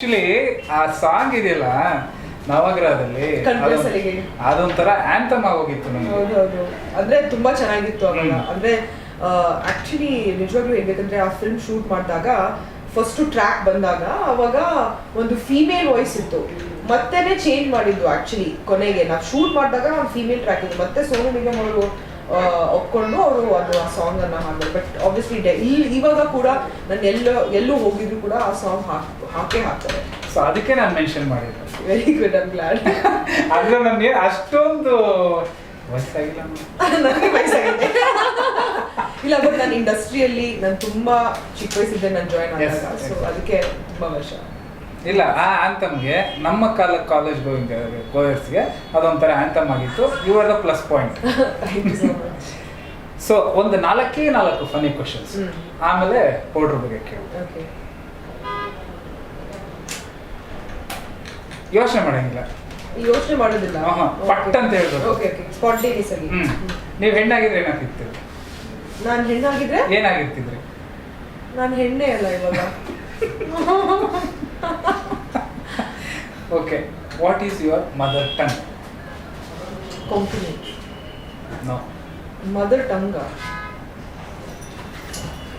Actually ಆ song ಇದೆಯಲ್ಲ ನವಗ್ರಹದಲ್ಲಿ. ಅದೊಂಥರ ಆಂಥಮ್ ಆಗೋಗಿತ್ತು ನನಗೆ ಹೌದೌದು ಅಂದ್ರೆ ತುಂಬಾ ಚೆನ್ನಾಗಿತ್ತು ಅವಾಗ. ಅಂದ್ರೆ ಆಕ್ಚುಲಿ ನಿಜವಾಗ್ಲೂ ಹೇಳ್ಬೇಕಂದ್ರೆ ಆ ಫಿಲ್ಮ್ ಶೂಟ್ ಮಾಡಿದಾಗ ಫಸ್ಟ್ ಟ್ರ್ಯಾಕ್ ಬಂದಾಗ ಅವಾಗ ಒಂದು ಫೀಮೇಲ್ ವಾಯ್ಸ್ ಇತ್ತು. ಮತ್ತೆನೆ ಚೇಂಜ್ ಮಾಡಿದ್ದು ಆಕ್ಚುಲಿ ಕೊನೆಗೆ. ನಾವು ಶೂಟ್ ಮಾಡಿದಾಗ ಫೀಮೇಲ್ ಟ್ರ್ಯಾಕ್ ಇತ್ತು. ಮತ್ತೆ ಸೋನು ನಿಗಮ್ ಅವರು ಒಪ್ಕೊಂಡು ಅವರು ಅದು ಆ ಸಾಂಗ್ ಅನ್ನ ಹಾಡಿದ್ರು ಬಟ್ ಆಬ್ವಿಯಸ್ಲಿ ಇಲ್ಲಿ ಇವಾಗ ಕೂಡ ನಾನು ಎಲ್ಲೋ ಎಲ್ಲೂ ಹೋಗಿದ್ರು ಕೂಡ ಆ ಸಾಂಗ್ ಹಾಕ್ ಹಾಕೇ ಹಾಕ್ತಾರೆ. ಸೊ ಅದಕ್ಕೆ ನಾನು ಮೆನ್ಷನ್ ಮಾಡಿದ್ದೆ. ವೆರಿ ಗುಡ್ ಐಮ್ ಗ್ಲಾಡ್ ಅಂದ್ರೆ ನನಗೆ ಅಷ್ಟೊಂದು ವಯಸ್ಸಾಗಿಲ್ಲ ನನಗೆ ವಯಸ್ಸಾಗಿದೆ ಇಲ್ಲ ಬಟ್ ನಾನು ಇಂಡಸ್ಟ್ರಿಯಲ್ಲಿ ನಾನು ತುಂಬಾ ಚಿಕ್ಕ ವಯಸ್ಸಿದ್ದೆ ನಾನು ಜಾಯ್ನ್ ಆದಾಗ ಸೊ ಅದಕ್ಕೆ ತುಂಬಾ ವರ್ಷ. ಇಲ್ಲ ಆ ಆಂಥಮ್ಗೆ ನಮ್ಮ ಕಾಲ ಕಾಲೇಜ್ ಗೋವಿಂದ ಗೋಯರ್ಸ್ಗೆ ಅದೊಂಥರ ಆಂಥಮ್ ಆಗಿತ್ತು. You are the plus point so ಒಂದು ನಾಲ್ಕೇ ನಾಲ್ಕು ಫನಿ ಕ್ವಶನ್ಸ್. ಆಮೇಲೆ ಪೌಡ್ರ್ ಬಗ್ಗೆ ಕೇಳಿ. ಓಕೆ ಯೋಚನೆ ಮಾಡಂಗಿಲ್ಲ. ಯೋಚನೆ ಮಾಡೋದಿಲ್ಲ. ಪಟ್ ಅಂತ ಹೇಳ್ಬೋದು ಓಕೆ ಓಕೆ ಸ್ಪಾಂಟೇನಿಯಸ್ ಆಗಿ. ನೀವು ಹೆಣ್ಣಾಗಿದ್ರೆ ಏನಾಗ್ತಿತ್ತು? ನಾನು ಹೆಣ್ಣಾಗಿದ್ರೆ? ಏನಾಗಿರ್ತಿದ್ರಿ ನಾನು ಹೆಣ್ಣೇ ಅಲ್ಲ ಇವಾಗ. Okay what is your mother tongue Konkani no mother tongue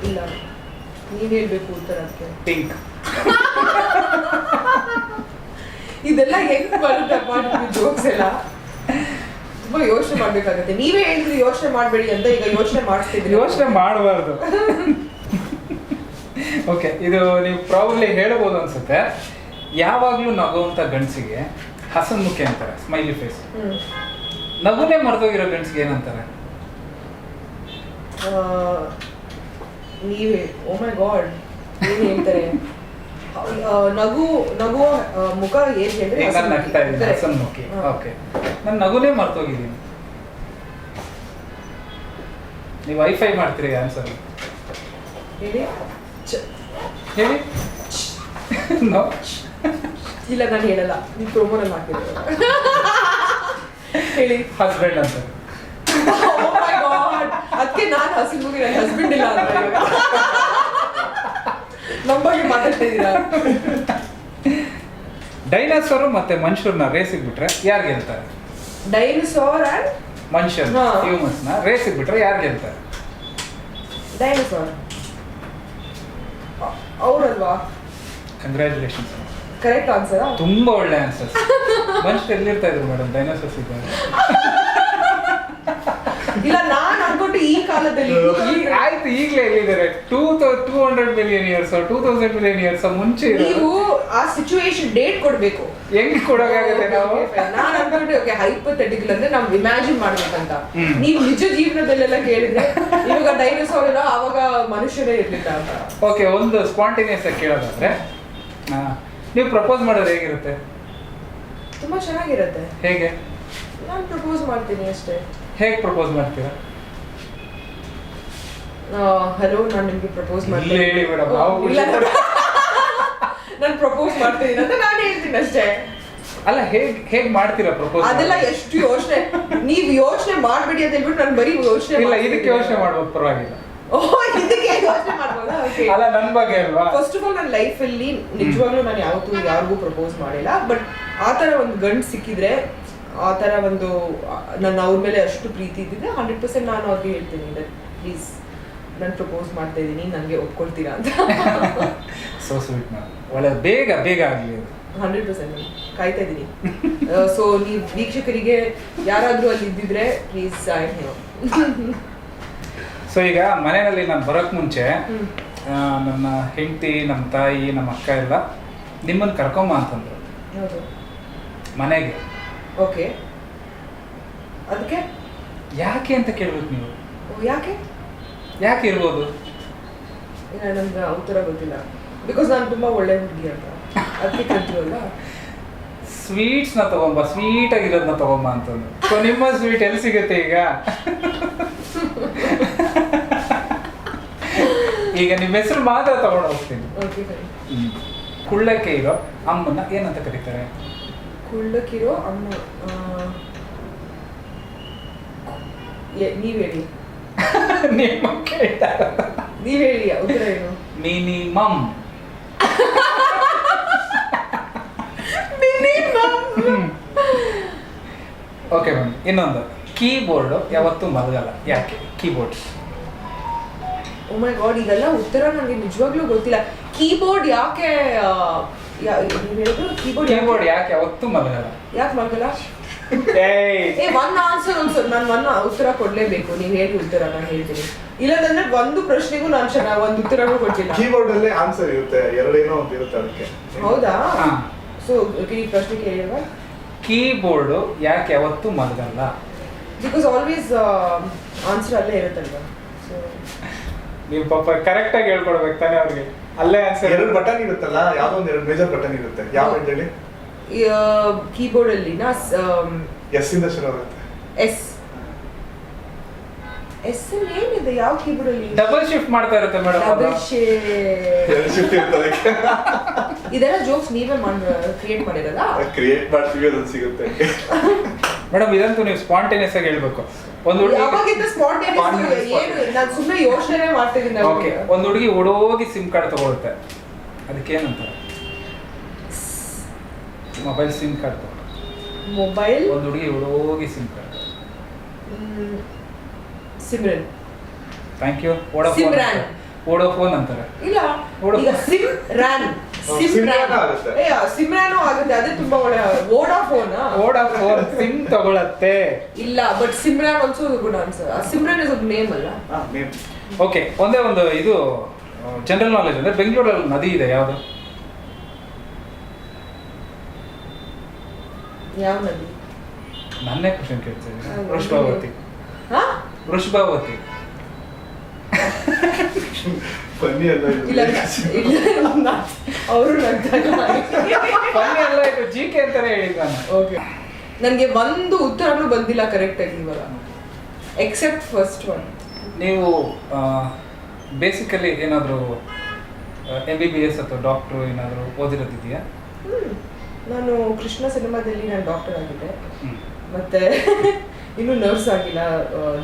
ಇಲ್ಲ. ನೀವ್ ಹೇಳ್ಬೇಕು ಉತ್ತರಕ್ಕೆ ಪಿಂಕ್ ಇದೆಲ್ಲ ಹೆಂಗ್ ಬರುತ್ತಪ್ಪ ಜೋಕ್ಸ್ ಎಲ್ಲ? ತುಂಬಾ ಯೋಚನೆ ಮಾಡ್ಬೇಕಾಗತ್ತೆ. ನೀವೇ ಹೇಳಿದ್ರಿ ಯೋಚನೆ ಮಾಡಬೇಡಿ ಅಂತ ಈಗ ಯೋಚನೆ ಮಾಡಿಸ್ತಿದ್ರಿ ಯೋಚನೆ ಮಾಡಬಾರ್ದು. ಓಕೆ ಇದು ನೀವು ಪ್ರಾಬ್ಲಿ ಹೇಳ್ಬೋದು ಅನ್ಸುತ್ತೆ. ಯಾವಾಗಲೂ ನಗುವಂಥ ಗಂಡಸಿಗೆ ಹಸನ್ಮುಖಿ ಅಂತಾರೆ ಸ್ಮೈಲಿ ಫೇಸ್. ನಗುನೇ ಮರೆದೋಗಿರೋ ಗಂಡಸಿಗೆ ಏನಂತಾರೆ? ನೀವೇ ಓ ಮೈ ಗಾಡ್ ನೀವು ಹೇಳ್ತಾರೆ. ನಗು ನಗುವ ಮುಖ ಏನ್ ಹೇಳಿದ್ರೆ. ಹಸನ್ಮುಖಿ ಓಕೆ ನಾನು ನಗುನೇ ಮರ್ತೋಗಿದ್ದೀನಿ ನೀವು ವೈಫೈ ಮಾಡ್ತೀರಿ ಆನ್ಸರ್ ಹೇಳಿ. ಹೇಳಿ. ನೋ ಇಲ್ಲ ನಾನು ಹೇಳಲ್ಲ. ನೀವು ಪ್ರೋಮೋನಲ್ಲಿ ಹಾಕಿದ್ರು ಹೇಳಿ. ಹಸ್ಬೆಂಡ್ ಅಂತ. ಅದಕ್ಕೆ ನಾನು ಹಸಿರು ಮುಗಿ ನನ್ನ ಹಸ್ಬೆಂಡ್ ಇಲ್ಲ ಅಂತ ಬಗ್ಗೆ ಮಾತಾಡ್ತಾ ಇದ್ದೀರಾ? ಡೈನಾಸೋರು ಮತ್ತೆ ಮನುಷ್ಯರನ್ನ ರೇಸಿಗೆ ಬಿಟ್ರೆ ಯಾರು ಗೆಲ್ತಾರೆ? ಡೈನೋಸಾರ್ ಅಂಡ್ ಮನುಷ್ಯರ್ ಹ್ಯೂಮನ್ಸ್ ಹ್ಯೂಮನ್ಸ್ನ ರೇಸಿಗೆ ಬಿಟ್ರೆ ಯಾರು ಗೆಲ್ತಾರೆ? ಡೈನೋಸಾರ್ ಅವರಲ್ವಾ? ಕಂಗ್ರ್ಯಾಚುಲೇಷನ್ಸ್ ಕರೆಕ್ಟ್ ಆನ್ಸರ್ ತುಂಬಾ ಒಳ್ಳೆ ಆನ್ಸರ್ಸ್ ಮನುಷ್ಯ ಎಲ್ಲಿರ್ತಾ ಇದ್ರು ಮೇಡಮ್ ಡೈನೋಸರ್ಸ್ ಇದ್ದಾರೆ. ಇಲ್ಲ ನಾನು ಅನ್ಕೊಟ್ಟು ಈ ಕಾಲದಲ್ಲಿ. ಈಗ ಆಯ್ತು ಈಗಲೇ ಎಲ್ಲಿದ್ದಾರೆ? Two two hundred million years two thousand million years ಮುಂಚೆ ಇರೋರು. ನೀವು ಆ ಸಿಚುವೇಶನ್ ಡೇಟ್ ಕೊಡ್ಬೇಕು. ಹೆಂಗ್ ಕೊಡೋಕ್ಕಾಗತ್ತೆ ನಾವು? ನಾನು ಅನ್ಕೊಂಡೆ ಓಕೆ ಹೈಪೋಥೆಟಿಕಲ್ ಅಂದ್ರೆ ನಾವು ಇಮ್ಯಾಜಿನ್ ಮಾಡ್ಬೇಕಂತ. ಹ್ಮ್. ನೀವು ನಿಜ ಜೀವನದಲ್ಲೆಲ್ಲ ಕೇಳಿದ್ರೆ ಇವಾಗ ಡೈನೋಸಾರ್ ಎಲ್ಲ ಆವಾಗ ಮನುಷ್ಯರೇ ಇರ್ಲಿಲ್ಲ ಅಂತ. ಓಕೆ ಒಂದು ಸ್ಪಾಂಟೇನಿಯಸ್ ಆಗಿ ಕೇಳೋದಾದ್ರೆ ಆ, ನೀವು ಪ್ರಪೋಸ್ ಮಾಡೋದು ಹೇಗಿರುತ್ತೆ? ತುಂಬಾ ಚೆನ್ನಾಗಿರುತ್ತೆ. ಹೇಗೆ? ನಾನು ಪ್ರಪೋಸ್ ಮಾಡ್ತೀನಿ ಅಷ್ಟೇ. ಹೇಗೆ ಪ್ರಪೋಸ್ ಮಾಡ್ತೀರಾ? ಹಲೋ ನಾನು ನಿಮಗೆ ಪ್ರಪೋಸ್ ಮಾಡ್ತೀನಿ. ಹೇಳಿ ಮೇಡಮ್ ನಾವು ಇಲ್ಲ. ನಾನು ಪ್ರಪೋಸ್ ಮಾಡ್ತೀನಿ ಅಂತ ನಾನು ಹೇಳ್ತೀನಿ ಅಷ್ಟೇ. ಅಲ್ಲ ಹೇಗ್ ಹೇಗ್ ಮಾಡ್ತೀರಾ ಪ್ರಪೋಸ್ ಅದೆಲ್ಲ ಎಷ್ಟು ಯೋಚನೆ. ನೀವು ಯೋಚನೆ ಮಾಡಬೇಡಿ ಅಂತ ಹೇಳ್ಬಿಟ್ಟು ನಾನು ಬರೀ ಯೋಚನೆ ಇಲ್ಲ ಇದಕ್ಕೆ ಯೋಚನೆ ಮಾಡ್ಬೇಕು ಪರವಾಗಿಲ್ಲ. ಅಲ್ಲ ನನ್ ಬಗ್ಗೆ ಅಲ್ವಾ? ಫಸ್ಟ್ ಆಫ್ ಆಲ್ ನನ್ನ ಲೈಫಲ್ಲಿ ನಿಜವಾಗ್ಲೂ ನಾನು ಯಾವತ್ತೂ ಯಾರಿಗೂ ಪ್ರಪೋಸ್ ಮಾಡಿಲ್ಲ ಬಟ್ ಆ ಥರ ಒಂದು ಗಂಡು ಸಿಕ್ಕಿದ್ರೆ ಆ ಥರ ಒಂದು ನನ್ನ ಅವ್ರ ಮೇಲೆ ಅಷ್ಟು ಪ್ರೀತಿ ಇದ್ದಿದ್ರೆ ಹಂಡ್ರೆಡ್ ಪರ್ಸೆಂಟ್ ನಾನು ಅವ್ರಿಗೆ ಹೇಳ್ತೀನಿ ಪ್ಲೀಸ್ ನಾನು ಪ್ರಪೋಸ್ ಮಾಡ್ತಾ ಇದ್ದೀನಿ ನನಗೆ ಒಪ್ಕೊಳ್ತೀರಾ ಅಂತ. ಸೊ ಸ್ವೀಟ್ ಒಳ್ಳೆ ಬೇಗ ಬೇಗ ಆಗಲಿ ಹಂಡ್ರೆಡ್ ಪರ್ಸೆಂಟ್ ಕಾಯ್ತಾ ಇದ್ದೀನಿ. ಸೊ ನೀವು ವೀಕ್ಷಕರಿಗೆ ಯಾರಾದರೂ ಅಲ್ಲಿ ಇದ್ದಿದ್ರೆ ಪ್ಲೀಸ್ ಐ ಸೊ ಈಗ ಮನೆಯಲ್ಲಿ ನಾನು ಬರೋಕ್ ಮುಂಚೆ. ಆ, ನನ್ನ ಹೆಂಡತಿ ನಮ್ಮ ತಾಯಿ ನಮ್ಮ ಅಕ್ಕ ಎಲ್ಲ ನಿಮ್ಮನ್ನು ಕರ್ಕೊಂಬ ಅಂತಂದ್ರು. ಹೌದು. ಮನೆಗೆ. ಓಕೆ. ಅದಕ್ಕೆ ಯಾಕೆ ಅಂತ ಕೇಳ್ಬೇಕು ನೀವು? ಓ, ಯಾಕೆ? ಯಾಕೆ ಇರ್ಬೋದು? ಇಲ್ಲ ನನ್ಗೆ ಉತ್ತರ ಗೊತ್ತಿಲ್ಲ. ಬಿಕಾಸ್ ನಾನು ತುಂಬಾ ಒಳ್ಳೆ ಹುಡುಗಿ ಅಂತ. ಅದಕ್ಕೆ ಕಲ್ತಿರಲ್ಲ ಸ್ವೀಟ್ಸ್ನ ತಗೊಂಬ ಸ್ವೀಟ್ ಆಗಿರೋದನ್ನ ತಗೊಂಬ ಅಂತಂದು ಸೊ ನಿಮ್ಮ ಸ್ವೀಟ್ ಎಲ್ಲಿ ಸಿಗುತ್ತೆ ಈಗ? ಈಗ ನಿಮ್ಮ ಹೆಸರು ಮಾತ್ರ ತಗೊಂಡು ಹೋಗ್ತೀನಿ. ಕುಳ್ಳಕ್ಕೆ ಇರೋ ಅಮ್ಮನ ಏನಂತ ಕರೀತಾರೆ? ಕುಳ್ಳಕ್ಕಿರೋ ಅಮ್ಮ ನೀವ್ ಹೇಳಿ. ನಿಮ್ಮ ನೀವ್ ಹೇಳಿ ಉತ್ತರ ಏನು ಮಿನಿಮಮ್. ಓಕೆ ಮ್ಯಾಮ್ ಇನ್ನೊಂದು. ಕೀಬೋರ್ಡು ಯಾವತ್ತೂ ಮಲಗಲ್ಲ. ಯಾಕೆ? ಕೀಬೋರ್ಡ್ಸ್. ಮೈ ಗಾಡ್ Oh ಇದೆಲ್ಲ ಉತ್ತರ ನನಗೆ ನಿಜವಾಗ್ಲೂ ಗೊತ್ತಿಲ್ಲ. ಕೀಬೋರ್ಡ್ ಯಾಕೆ ಕೀಬೋರ್ಡ್ ಕೀಬೋರ್ಡ್ ಯಾಕೆ? ಯಾವತ್ತೂ ಮಲಗಲ್ಲ. ಯಾಕೆ ಮಲಗಲ್ಲ? ಏಯ್! ಏ ಒನ್ ಆನ್ಸರ್ ಒಂದು ನಾನು ಒನ್ ಉತ್ತರ ಕೊಡ್ಲೇಬೇಕು. ನೀವು ಹೇಳಿ ಉತ್ತರ ನಾನು ಹೇಳ್ತೀನಿ. ಇಲ್ಲದಂದ್ರೆ ಒಂದು ಪ್ರಶ್ನೆಗೂ ನಾನು ಚೆನ್ನಾಗಿ ಒಂದು ಉತ್ತರನೂ ಕೊಡ್ತೀನಿ ಕೀಬೋರ್ಡ್ ಅಲ್ಲೇ ಆನ್ಸರ್ ಇರುತ್ತೆ. ಎರಡೇನೋ ಒಂದು ಇರುತ್ತೆ ಅದಕ್ಕೆ. ಹೌದಾ. ಸೊ ಈ ಪ್ರಶ್ನೆ ಕೇಳಿಲ್ವಾ? ಕೀಬೋರ್ಡ್ ಯಾಕೆ ಯಾವತ್ತೂ ಮಲಗಲ್ಲ? ಬಿಕಾಸ್ ಆಲ್ವೇಸ್ ಆನ್ಸರ್ ಅಲ್ಲೇ ಇರುತ್ತಲ್ವಾ? ನೀವು ಪಾಪ ಕರೆಕ್ಟ್ ಆಗಿ ಹೇಳ್ಕೊಡ್ಬೇಕು ತಾನೇ ಅವ್ರಿಗೆ. ಅಲ್ಲೇ ಆನ್ಸರ್ ಎರಡು ಬಟನ್ ಇರುತ್ತಲ್ಲ ಯಾವ್ದೋ ಒಂದು ಎರಡು ಮೇಜರ್ ಬಟನ್ ಇರುತ್ತೆ. ಯಾವ ಹೇಳಿ ಕೀಬೋರ್ಡ್ ಅಲ್ಲಿ? ನಾ ಎಸ್ ಇಂದ ಶುರು ಆಗುತ್ತೆ. ಎಸ್ ಎಸ್ ಅಲ್ಲಿ ಏನಿದೆ? ಯಾವ ಕೀಬೋರ್ಡ್ ಅಲ್ಲಿ? ಡಬಲ್ ಶಿಫ್ಟ್ ಮಾಡ್ತಾ ಇರುತ್ತೆ ಮೇಡಮ್ ಡಬಲ್ ಶಿಫ್ಟ್ ಇರುತ್ತೆ ಇದೆಲ್ಲ ಜೋಕ್ಸ್ ನೀವೇ ಕ್ರಿಯೇಟ್ ಮಾಡಿರಲ್ಲ? ಕ್ರಿಯೇಟ್ ಮಾಡ್ತೀವಿ ಅದೊಂದು ಸಿಗುತ್ತೆ. ಮೇಡಮ್ ಇದಂತೂ ನೀವು ಸ್ಪಾಂಟೇನಿಯಸ್ ಆಗಿ ಹೇಳ್ಬೇಕು. ಒಂದು ಹುಡುಗಿ ಯೋಚನೆ ಮಾಡ್ತಿದ್ದೀನಿ ಓಕೆ ಒಂದು ಹುಡುಗಿ ಓಡೋಗಿ ಸಿಮ್ ಕಾರ್ಡ್ ತಗೊಳುತ್ತೆ. ಅದಕ್ಕೆ ಏನಂತಾರೆ ಮೊಬೈಲ್ ಸಿಮ್ ಕಾರ್ಡ್ ಮೊಬೈಲ್ ಒಂದು ಹುಡುಗಿ ಓಡೋಗಿ SIM card Simran thank you ಓಡೋ ಫೋನ್ ಓಡೋ ಫೋನ್ ಅಂತಾರೆ. ಇಲ್ಲ ಓಡೋ- ಸಿಮ್ ರಾನ್ ಸಿಮ್ರಾನ್ ರಾನ್ ಆಗುತ್ತೆ. ಏ ಸಿಮ್ರಾನು ಆಗುತ್ತೆ ಅದೇ ತುಂಬಾ ಒಳ್ಳೆ ವೋಡಾಫೋನ್ ವೋಡಾಫೋನ್ ಸಿಮ್ ತಗೊಳತ್ತೆ. ಇಲ್ಲ but Simran also good answer Simran is name ಅಲ್ಲ? ಓಕೆ ಒಂದೇ ಒಂದು ಇದು ಜನರಲ್ ನಾಲೆಜ್ ಅಂದ್ರೆ ಬೆಂಗಳೂರಲ್ಲಿ ನದಿ ಇದೆ ಯಾವುದು? ಯಾವ ನದಿ? ನನ್ನೇ ಕ್ವಶನ್ ಕೇಳ್ತೀನಿ ವೃಷಭಾವತಿ. ಹಾ? ವೃಷಭಾವತಿ. ಬನ್ನಿ ಅಲ್ಲ. ಇಲ್ಲ ಇಲ್ಲ. ಅವರು ಫನ್ನಿ ಅಲ್ಲ ಇದು ಜಿ ಕೆ ಅಂತಾನೆ ಹೇಳಿದ್ ನಾನು. ಓಕೆ ನನಗೆ ಒಂದು ಉತ್ತರ ಬಂದಿಲ್ಲ ಕರೆಕ್ಟ್ ಆಗಿ ಇವಾಗ. ಎಕ್ಸೆಪ್ಟ್ ಫಸ್ಟ್ ಒನ್ ನೀವು ಬೇಸಿಕಲಿ ಏನಾದರೂ ಎಂ ಬಿ ಬಿ ಎಸ್ ಅಥವಾ ಡಾಕ್ಟ್ರು ಏನಾದರೂ ಓದಿರೋದಿದೆಯಾ ನಾನು ಕೃಷ್ಣ ಸಿನಿಮಾದಲ್ಲಿ ನಾನು ಡಾಕ್ಟರ್ ಆಗಿದ್ದೆ. ಮತ್ತೆ ಇನ್ನೂ ನರ್ಸ್ ಆಗಿಲ್ಲ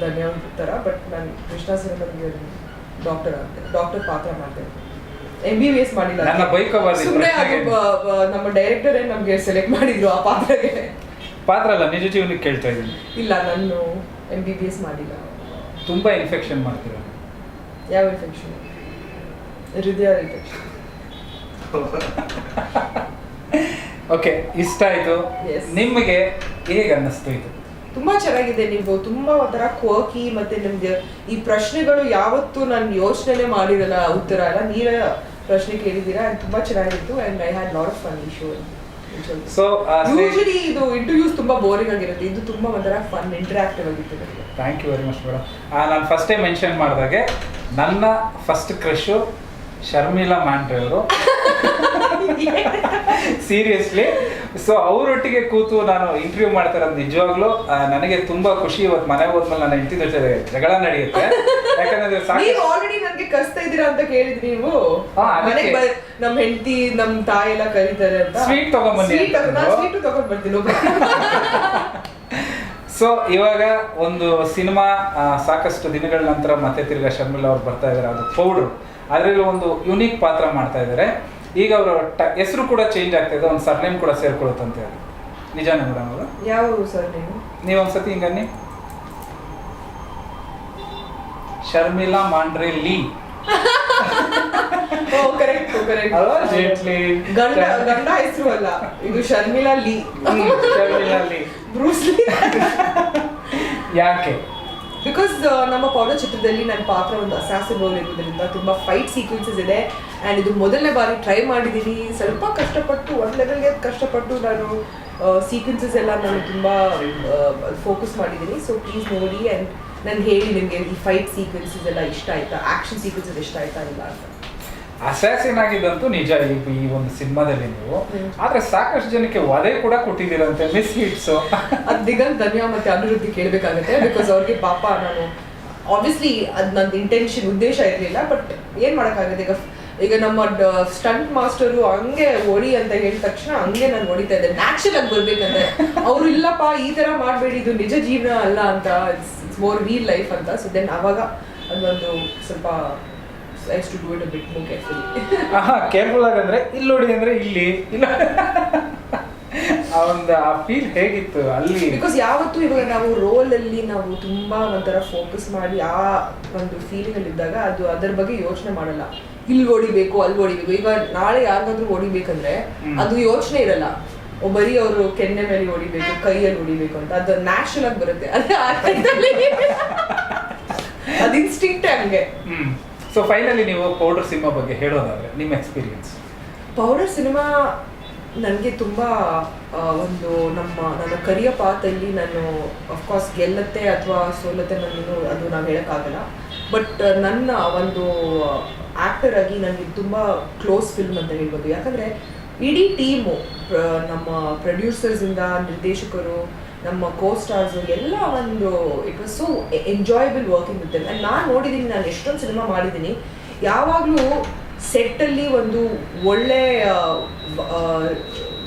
ಧನ್ಯವಾದ ಥರ ಬಟ್ ನಾನು ಕೃಷ್ಣ ಸಿನಿಮಾದಲ್ಲಿ ಡಾಕ್ಟರ್ ಆಗ್ತಾರೆ. ಡಾಕ್ಟರ್ ಪಾತ್ರ ಮಾಡ್ತೇನೆ ಎಂ ಬಿ ಬಿ ಎಸ್ ಮಾಡಿಲ್ಲ. ಸುಮ್ಮನೆ ಅದು ನಮ್ಮ ಡೈರೆಕ್ಟರೇ ನಮಗೆ ಸೆಲೆಕ್ಟ್ ಮಾಡಿದ್ರು ಆ ಪಾತ್ರಕ್ಕೆ. ಪಾತ್ರ ಅಲ್ಲ ನಿಜ ಜೀವನಕ್ಕೆ ಕೇಳ್ತಾ ಇದ್ದೀನಿ. ಇಲ್ಲ ನಾನು ಎಂ ಬಿ ಬಿ ಎಸ್ ಮಾಡಿಲ್ಲ. ತುಂಬ ಇನ್ಫೆಕ್ಷನ್ ಮಾಡ್ತೀರಾ? ಯಾವ ಇನ್ಫೆಕ್ಷನ್ ಹೃದಯ ಇನ್ಫೆಕ್ಷನ್ ಓಕೆ ಇಷ್ಟ ಆಯಿತು. ನಿಮಗೆ ಹೇಗೆ ಅನ್ನಿಸ್ತು ಇದು ತುಂಬಾ ಚೆನ್ನಾಗಿದೆ ನೀವು. ತುಂಬಾ ಒಂಥರ ಕೋಕಿ ಮತ್ತೆ ನಿಮ್ಗೆ ಈ ಪ್ರಶ್ನೆಗಳು ಯಾವತ್ತೂ ನಾನು ಯೋಚನೆ ಮಾಡಿರಲ್ಲ ಉತ್ತರ ಅಲ್ಲ. ನೀವೇ ಪ್ರಶ್ನೆ ಕೇಳಿದ್ದೀರಾ? ಆ್ಯಂಡ್ ತುಂಬಾ ಚೆನ್ನಾಗಿತ್ತು and I had lot of fun ಈ ಶೋ ಸೊ ಯೂಶಲಿ ಇದು ಇಂಟರ್ವ್ಯೂಸ್ ತುಂಬಾ ಬೋರಿಂಗ್ ಆಗಿರುತ್ತೆ. ಇದು ತುಂಬಾ ಒಂಥರ ಫನ್ ಇಂಟರಾಕ್ಟಿವ್ ಆಗಿತ್ತು ನನಗೆ thank you very much madam ನಾನು ಫಸ್ಟೇ ಮೆನ್ಷನ್ ಮಾಡಿದಾಗೆ ನನ್ನ ಫಸ್ಟ್ ಕ್ರಶು ಶರ್ಮಿಲಾ ಮಾಂಡ್ರೆ ಅವರು ಸೀರಿಯಸ್ಲಿ ಸೊ ಅವರೊಟ್ಟಿಗೆ ಕೂತು ನಾನು ಇಂಟರ್ವ್ಯೂ ಮಾಡ್ತಾರೆ ನಿಜವಾಗ್ಲು ನನಗೆ ತುಂಬಾ ಖುಷಿ ಇವತ್ತು ಮನೆ ಹೋದ್ಮೇಲೆ ನನ್ನ ಹೆಂಡತಿ ಜೊತೆ ಜಗಳ ನಡೆಯುತ್ತೆ. ಯಾಕಂದ್ರೆ ನೀವು ಆಲ್ರೆಡಿ ನನಗೆ ಕಸ್ತಾ ಇದ್ದೀರಾ ಅಂತ ಕೇಳಿದ್ರಿ ನೀವು. ಮನೆಗೆ ಬ- ನಮ್ ಹೆಂಡತಿ ನಮ್ ತಾಯಿ ಎಲ್ಲ ಕರೀತಾರೆ ಅಂತ? ಸ್ವೀಟ್ ಅಂತಂದ್ರು. ಸ್ವೀಟ್ ತಗೊಂಡ್ ಬರ್ತೀನಿ ಸೊ ಇವಾಗ ಒಂದು ಸಿನಿಮಾ ಸಾಕಷ್ಟು ದಿನಗಳ ನಂತರ ಮತ್ತೆ ತಿರ್ಗಾ ಶರ್ಮಿಳಾ ಅವ್ರು ಬರ್ತಾ ಇದ್ದಾರೆ ಅದು ಪೌಡ್ರು ಅದರಲ್ಲಿ ಒಂದು ಯುನೀಕ್ ಪಾತ್ರ ಮಾಡ್ತಾ ಇದ್ದಾರೆ ಈಗ ಅವರ ಹೆಸರು ಕೂಡ ಚೇಂಜ್ ಆಗ್ತಾ ಇದೆ ಒಂದು ಸರ್ನೇಮ್ ಕೂಡ ಸೇರ್ಕೊಳ್ಳುತ್ತಂತ ಹೇಳಿ ನಿಜಾನೇ ಮೇಡಮ್ ಅವರು? ಯಾವ ಸರ್ನೇಮ್ ನೀವು? ಒಂದ್ಸತಿ ಹಿಂಗನ್ನಿ. ಶರ್ಮಿಲಾ ಮಾಂಡ್ರೆ ಲೀ. ಅಲ್ವಾ? ಜೇಟ್ಲಿ ಗಂಡ ಗಂಡ ಹೆಸರು ಅಲ್ಲ. ಇದು Sharmila Lee. Sharmila Lee. Bruce Lee. ಯಾಕೆ? ಬಿಕಾಸ್ ನಮ್ಮ ಪೌಡ ಚಿತ್ರದಲ್ಲಿ ನನ್ನ ಪಾತ್ರ ಒಂದು ಅಸಾಸಿನ್ ರೋಲ್ ಇರೋದ್ರಿಂದ ತುಂಬಾ ಫೈಟ್ ಸೀಕ್ವೆನ್ಸಸ್ ಇದೆ. ಆ್ಯಂಡ್ ಇದು ಮೊದಲನೇ ಬಾರಿ ಟ್ರೈ ಮಾಡಿದ್ದೀನಿ. ಸ್ವಲ್ಪ ಕಷ್ಟಪಟ್ಟು, ಒಂದು ಲೆವೆಲ್ಗೆ ಕಷ್ಟಪಟ್ಟು ನಾನು ಸೀಕ್ವೆನ್ಸಸ್ ಎಲ್ಲ ನಾನು ತುಂಬ ಫೋಕಸ್ ಮಾಡಿದ್ದೀನಿ. ಸೊ ಪ್ಲೀಸ್ ನೋಡಿ ಆ್ಯಂಡ್ ನನ್ಗೆ ಹೇಳಿ ನಿಮಗೆ ಈ ಫೈಟ್ ಸೀಕ್ವೆನ್ಸಸ್ ಎಲ್ಲ ಇಷ್ಟ ಆಯ್ತಾ? ಆ್ಯಕ್ಷನ್ ಸೀಕ್ವೆನ್ಸಸ್ ಇಷ್ಟ ಆಯ್ತಾ ಇಲ್ಲ ಅಂತ. ಅಸಾಸಿನ್ ಆಗಿದ್ದಂತೂ ನಿಜ ಈ ಈ ಒಂದು ಸಿನಿಮಾದಲ್ಲಿ ನೀವು. ಆದ್ರೆ ಸಾಕಷ್ಟು ಜನಕ್ಕೆ ವಧೆ ಕೂಡ ಕೊಟ್ಟಿದ್ದೀರಂತೆ ಮಿಸ್ ಹಿಟ್ಸ್ ಅದು ದಿಗಂತ್ ಧನ್ಯ ಮತ್ತೆ ಅಭಿವೃದ್ಧಿ ಕೇಳಬೇಕಾಗುತ್ತೆ ಬಿಕಾಸ್ ಅವ್ರಿಗೆ ಪಾಪ ನಾನು ಆಬ್ವಿಯಸ್ಲಿ ಅದ್ ನನ್ನ ಇಂಟೆನ್ಷನ್ ಉದ್ದೇಶ ಇರಲಿಲ್ಲ ಬಟ್ ಏನು ಮಾಡೋಕ್ಕಾಗುತ್ತೆ? ಈಗ ಈಗ ನಮ್ಮ ಸ್ಟಂಟ್ ಮಾಸ್ಟರು ಹಂಗೆ ಹೊಡಿ ಅಂತ ಹೇಳಿದ ತಕ್ಷಣ ಹಂಗೆ ನಾನು ಹೊಡಿತಾ ಇದ್ದೆ. ನ್ಯಾಚುರಲ್ ಆಗಿ ಬರ್ಬೇಕಂದ್ರೆ ಅವ್ರು ಇಲ್ಲಪ್ಪ ಈ ತರ ಮಾಡಬೇಡಿ ಇದು ನಿಜ ಜೀವನ ಅಲ್ಲ ಅಂತ ಇಟ್ಸ್ ಮೋರ್ ರೀಲ್ ಲೈಫ್ ಅಂತ. ಸೊ ದೆನ್ ಅವಾಗ ಅದೊಂದು ಸ್ವಲ್ಪ is to do it bit more carefully ಆಹಾ ಕೇರ್ಫುಲ್ ಆಗಂದ್ರೆ ಇಲ್ಲಿ ನೋಡಿ ಅಂದ್ರೆ ಇಲ್ಲಿ. ಇಲ್ಲ. ಆ ಒಂದು ಆ ಫೀಲ್ ಹೇಗಿತ್ತು ಅಲ್ಲಿ? ಬಿಕಾಸ್ ಯಾವತ್ತೂ ಇವಾಗ ನಾವು ರೋಲ್ ಅಲ್ಲಿ ನಾವು ತುಂಬಾ ಒಂಥರ ಫೋಕಸ್ ಮಾಡಿ ಆ ಒಂದು ಫೀಲಿಂಗ್ ಅಲ್ಲಿ ಇದ್ದಾಗ ಅದು ಅದರ ಬಗ್ಗೆ ಯೋಚನೆ ಮಾಡಲ್ಲ. ಇಲ್ಲಿ ಓಡಿಬೇಕು ಅಲ್ಲಿ ಓಡಿಬೇಕು. ಈಗ ನಾಳೆ ಯಾರಿಗಾದ್ರೂ ಓಡಿಬೇಕಂದ್ರೆ. ಅದು ಯೋಚನೆ ಇರಲ್ಲ. ಬರೀ ಅವರು ಕೆನ್ನೆ ಮೇಲೆ ಓಡಿಬೇಕು ಕೈಯಲ್ಲಿ ಓಡಿಬೇಕು ಅಂತ. ಅದು ನ್ಯಾಚುರಲ್ ಆಗಿ ಬರುತ್ತೆ. ಅದೇ ಇನ್ಸ್ಟಿಂಕ್ಟ್ ಹಂಗೆ. ಸೊ ಫೈನಲಿ ನೀವು ಪೌಡರ್ ಸಿನಿಮಾ ಬಗ್ಗೆ ಹೇಳೋದಾದ್ರೆ, ನಿಮ್ಮ ಎಕ್ಸ್ಪೀರಿಯನ್ಸ್ ಪೌಡರ್ ಸಿನಿಮಾ ನನಗೆ ತುಂಬ ಒಂದು ನಮ್ಮ, ನನ್ನ ಕರಿಯ ಪಾತಲ್ಲಿ ನಾನು ಅಫ್ಕೋರ್ಸ್ ಗೆಲ್ಲತ್ತೆ ಅಥವಾ ಸೋಲತ್ತೆ ನಾನು ಅದು ನಾವು ಹೇಳೋಕ್ಕಾಗಲ್ಲ. ಬಟ್ ನನ್ನ ಒಂದು ಆ್ಯಕ್ಟರ್ ಆಗಿ ನನಗೆ ತುಂಬ ಕ್ಲೋಸ್ ಫಿಲ್ಮ್ ಅಂತ ಹೇಳ್ಬೋದು. ಯಾಕಂದರೆ ಇಡೀ ಟೀಮು ನಮ್ಮ ಪ್ರೊಡ್ಯೂಸರ್ಸಿಂದ ನಿರ್ದೇಶಕರು ನಮ್ಮ ಕೋ ಸ್ಟಾರ್ಸ್ ಎಲ್ಲ ಒಂದು it was so enjoyable working with and ನಾನು ನೋಡಿದ್ದೀನಿ ನಾನು ಎಷ್ಟೊಂದು ಸಿನಿಮಾ ಮಾಡಿದ್ದೀನಿ ಯಾವಾಗಲೂ ಸೆಟ್ಟಲ್ಲಿ ಒಂದು ಒಳ್ಳೆ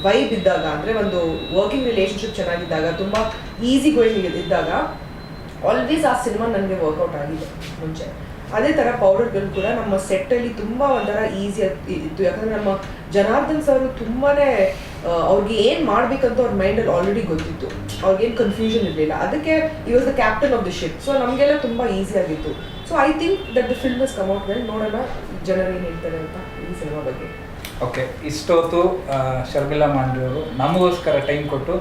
ವೈಬ್ ಇದ್ದಾಗ, ಅಂದರೆ ಒಂದು ವರ್ಕಿಂಗ್ ರಿಲೇಷನ್ಶಿಪ್ ಚೆನ್ನಾಗಿದ್ದಾಗ, ತುಂಬ ಈಸಿ ಗೋಯಿಂಗ್ ಇದ್ದಾಗ ಆಲ್ವೇಸ್ ಆ ಸಿನಿಮಾ ನನಗೆ ವರ್ಕೌಟ್ ಆಗಿದೆ ಮುಂಚೆ. ಅದೇ ಥರ ಪೌಡರ್ಗಳು ಕೂಡ ನಮ್ಮ ಸೆಟ್ಟಲ್ಲಿ ತುಂಬ ಒಂಥರ ಈಸಿ ಇತ್ತು. ಯಾಕಂದರೆ ನಮ್ಮ ಜನಾರ್ದನ್ ಸರ್ ತುಂಬಾ ಅವ್ರಿಗೆ ಏನು ಮಾಡ್ಬೇಕಂತ ಅವ್ರ ಮೈಂಡಲ್ಲಿ ಆಲ್ರೆಡಿ ಗೊತ್ತಿತ್ತು. ಅವ್ರಿಗೇನು ಕನ್ಫ್ಯೂಷನ್ ಇರಲಿಲ್ಲ. ಅದಕ್ಕೆ ಈ was the captain of the ship so ನಮಗೆಲ್ಲ ತುಂಬ ಈಸಿ ಆಗಿತ್ತು. So I think that the film is come out well ನೋಡೋಣ. ಜನರು ಏನು ಹೇಳ್ತಾರೆ ಅಂತ ಈ ಸಿನಿಮಾ ಬಗ್ಗೆ. ಓಕೆ ಇಷ್ಟೊತ್ತು ಶರ್ಮಿಲಾ ಮಾಂಡ್ರಿಯವರು ನಮಗೋಸ್ಕರ ಟೈಮ್ ಕೊಟ್ಟು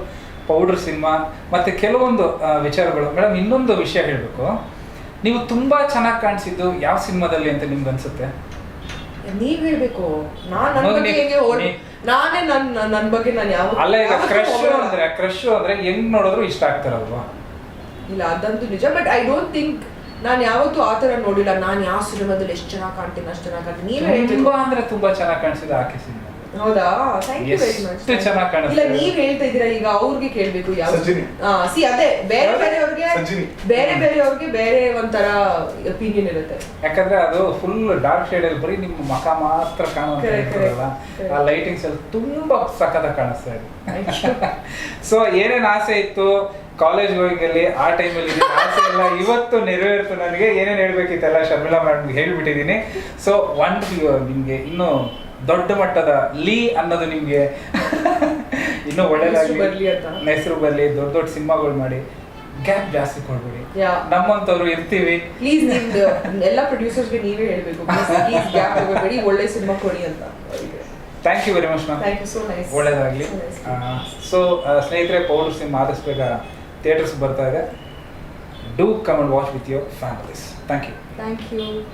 ಪೌಡರ್ ಸಿನಿಮಾ ಮತ್ತು ಕೆಲವೊಂದು ವಿಚಾರಗಳು. ಮೇಡಮ್ ಇನ್ನೊಂದು ವಿಷಯ ಹೇಳಬೇಕು. ನೀವು ತುಂಬ ಚೆನ್ನಾಗಿ ಕಾಣಿಸಿದ್ದು ಯಾವ ಸಿನಿಮಾದಲ್ಲಿ ಅಂತ ನಿಮ್ಗೆ ಅನ್ಸುತ್ತೆ ನೀವ್ ಹೇಳ್ಬೇಕು. ನಾನ್ ನಾನೇ ನನ್ನ ನನ್ನ ಬಗ್ಗೆ ನಾನು ಯಾವ ಅಲ್ಲ ಈಗ ಕ್ರಶ್ ಅಂದ್ರೆ ಕ್ರಶ್ ಅಂದ್ರೆ ಹೆಂಗ್ ನೋಡಿದ್ರು ಇಷ್ಟ ಆಗ್ತಾರಲ್ವಾ? ಇಲ್ಲ ಅದಂತೂ ನಿಜ ಬಟ್ ಐ ಡೋಂಟ್ ಥಿಂಕ್ ನಾನು ಯಾವತ್ತೂ ಆ ಥರ ನೋಡಿಲ್ಲ. ನಾನು ಯಾವ ಸಿನಿಮಾದಲ್ಲಿ ಎಷ್ಟು ಚೆನ್ನಾಗಿ ಕಾಣ್ತೀನಿ ಅಷ್ಟು ಚೆನ್ನಾಗಿ ಕಾಣ್ತೀನಿ. ನೀವೇ ತುಂಬಾ ಅಂದ್ರೆ ತುಂಬಾ ಚೆನ್ನಾಗಿ ಕಾಣಿಸಿದ ಆಕೆ ಸಿನಿಮಾ. ಹೌದಾ? ಥ್ಯಾಂಕ್ ಯು ವೆರಿ ಎಷ್ಟು ಮಚ್ ಚೆನ್ನಾಗ್ ಕಾಣಿಸ್ತಾ ಇಲ್ಲ. ನೀವ್ ಹೇಳ್ತಾ ಇದೀರಾ ಈಗ ಅವ್ರಿಗೆ ಕೇಳ್ಬೇಕು ಯಾವ ಸಜ್ಜಿನಿ. ಸಿ ಅದೇ ಬೇರೆ ಬೇರೆಯವ್ರಿಗೆ ಸಜ್ಜಿನಿ. ಬೇರೆ ಬೇರೆಯವ್ರಿಗೆ ಬೇರೆ ಒಂಥರ ಒಪಿನಿಯನ್ ಇರುತ್ತೆ. ಯಾಕಂದ್ರೆ ಅದು ಫುಲ್ ಡಾರ್ಕ್ ಶೇಡ್ ಅಲ್ಲಿ ಬರೀ ನಿಮ್ಮ ಮಖ ಮಾತ್ರ ಕಾಣುವಂತ Correct, ಇರ್ತದಲ್ಲ? correct. ಆ ಲೈಟಿಂಗ್ಸ್ ಅಲ್ಲಿ ತುಂಬಾ ಸಖತ್ ಕಾಣಿಸ್ತಾ ಇದೆ. ಸೊ ಏನೇನ್ ಆಸೆ ಇತ್ತು? ಕಾಲೇಜ್ ಹೋಗಿ ಆ ಟೈಮಲ್ಲಿ ಆಸೆ ಎಲ್ಲ ಇವತ್ತು ನೆರವೇರ್ತು ನನಗೆ. ಏನೇನ್ ಹೇಳ್ಬೇಕಿತ್ತಲ್ಲ ಶರ್ಮಿಳಾ ಮೇಡಮ್ ಹೇಳ್ಬಿಟ್ಟಿದೀನಿ ಸೊ ಒನ್ ನಿಮ್ಗೆ ಇನ್ನು ದೊಡ್ಡ ಮಟ್ಟದ ಲೀ ಅನ್ನೋದು ನಿಮಗೆ. ಇನ್ನೂ ಒಳ್ಳೇದಾಗಿ ಬರ್ಲಿ ಅಂತ. ಹೆಸರು ಬರಲಿ ದೊಡ್ಡ ದೊಡ್ಡ ಸಿನಿಮಾಗಳು ಮಾಡಿ ಗ್ಯಾಪ್ ಜಾಸ್ತಿ ಕೊಡ್ಬೇಡಿ. ನಮ್ಮಂತವ್ರು ಇರ್ತೀವಿ. ಪ್ಲೀಸ್ ನಿಮ್ದು ಎಲ್ಲ ಪ್ರೊಡ್ಯೂಸರ್ಸ್ಗೆ ನೀವೇ ಹೇಳಬೇಕು. ಪ್ಲೀಸ್ ಗ್ಯಾಪ್ ಒಳ್ಳೆ ಸಿನಿಮಾ ಕೊಡಿ ಅಂತ. Thank you very much ma'am thank you so nice ಒಳ್ಳೇದಾಗಲಿ. ಸೊ ಸ್ನೇಹಿತರೆ ಪೌಡರ್ ಸಿನಿಮಾ ಆದಷ್ಟು ಬೇಗ ಥಿಯೇಟರ್ಸ್ ಬರ್ತಾ ಇದೆ. Do come and watch with your families thank you thank you